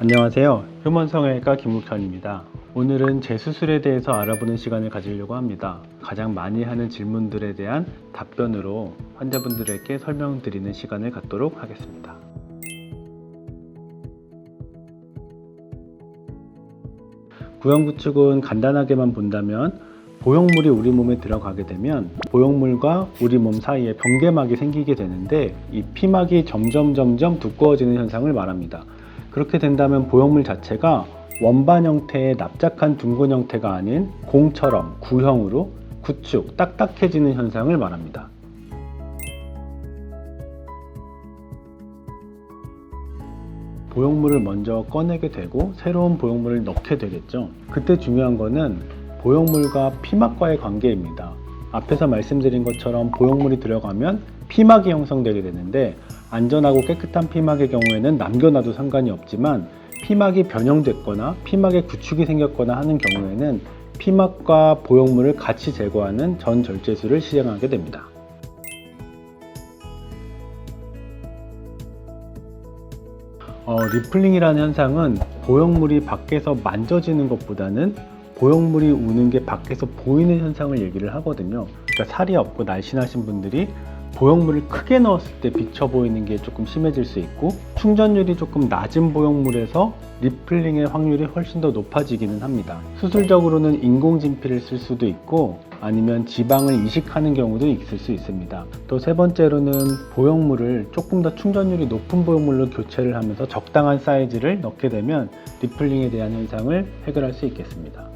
안녕하세요. 휴먼성형외과 김국현입니다. 오늘은 재수술에 대해서 알아보는 시간을 가지려고 합니다. 가장 많이 하는 질문들에 대한 답변으로 환자분들에게 설명드리는 시간을 갖도록 하겠습니다. 구형구축은 간단하게만 본다면 보형물이 우리 몸에 들어가게 되면 보형물과 우리 몸 사이에 병계막이 생기게 되는데 이 피막이 점점 점점 두꺼워지는 현상을 말합니다. 그렇게 된다면 보형물 자체가 원반 형태의 납작한 둥근 형태가 아닌 공처럼 구형으로 구축, 딱딱해지는 현상을 말합니다. 보형물을 먼저 꺼내게 되고 새로운 보형물을 넣게 되겠죠. 그때 중요한 거는 보형물과 피막과의 관계입니다. 앞에서 말씀드린 것처럼 보형물이 들어가면 피막이 형성되게 되는데 안전하고 깨끗한 피막의 경우에는 남겨놔도 상관이 없지만 피막이 변형됐거나 피막에 구축이 생겼거나 하는 경우에는 피막과 보형물을 같이 제거하는 전 절제술을 시행하게 됩니다. 어, 리플링이라는 현상은 보형물이 밖에서 만져지는 것보다는 보형물이 우는 게 밖에서 보이는 현상을 얘기를 하거든요. 그러니까 살이 없고 날씬하신 분들이 보형물을 크게 넣었을 때 비쳐 보이는 게 조금 심해질 수 있고 충전율이 조금 낮은 보형물에서 리플링의 확률이 훨씬 더 높아지기는 합니다. 수술적으로는 인공진피를 쓸 수도 있고 아니면 지방을 이식하는 경우도 있을 수 있습니다. 또 세 번째로는 보형물을 조금 더 충전율이 높은 보형물로 교체를 하면서 적당한 사이즈를 넣게 되면 리플링에 대한 현상을 해결할 수 있겠습니다.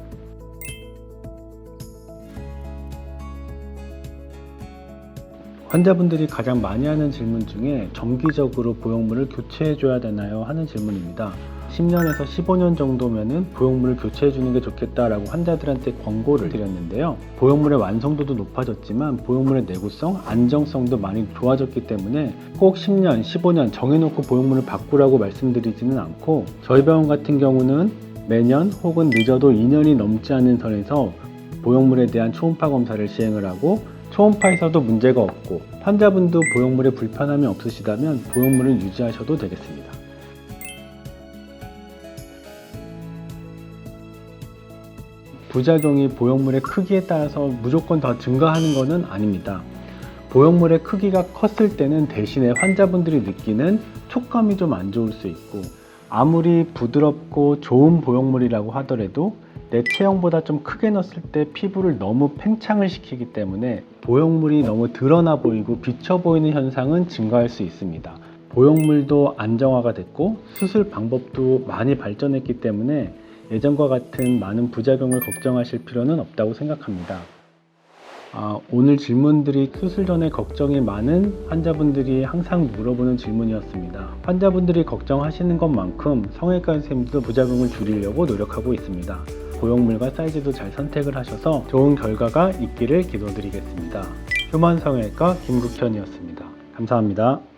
환자분들이 가장 많이 하는 질문 중에 정기적으로 보형물을 교체해 줘야 되나요? 하는 질문입니다. 10년에서 15년 정도면은 보형물을 교체해 주는 게 좋겠다라고 환자들한테 권고를 드렸는데요. 보형물의 완성도도 높아졌지만 보형물의 내구성, 안정성도 많이 좋아졌기 때문에 꼭 10년, 15년 정해놓고 보형물을 바꾸라고 말씀드리지는 않고 저희 병원 같은 경우는 매년 혹은 늦어도 2년이 넘지 않은 선에서 보형물에 대한 초음파 검사를 시행을 하고 초음파에서도 문제가 없고 환자분도 보형물에 불편함이 없으시다면 보형물을 유지하셔도 되겠습니다. 부작용이 보형물의 크기에 따라서 무조건 더 증가하는 것은 아닙니다. 보형물의 크기가 컸을 때는 대신에 환자분들이 느끼는 촉감이 좀 안 좋을 수 있고 아무리 부드럽고 좋은 보형물이라고 하더라도 내 체형보다 좀 크게 넣었을 때 피부를 너무 팽창을 시키기 때문에 보형물이 너무 드러나 보이고 비쳐 보이는 현상은 증가할 수 있습니다. 보형물도 안정화가 됐고 수술 방법도 많이 발전했기 때문에 예전과 같은 많은 부작용을 걱정하실 필요는 없다고 생각합니다. 아, 오늘 질문들이 수술 전에 걱정이 많은 환자분들이 항상 물어보는 질문이었습니다. 환자분들이 걱정하시는 것만큼 성형외과 선생님도 부작용을 줄이려고 노력하고 있습니다. 보형물과 사이즈도 잘 선택을 하셔서 좋은 결과가 있기를 기도드리겠습니다. 휴먼 성형외과 김국현이었습니다. 감사합니다.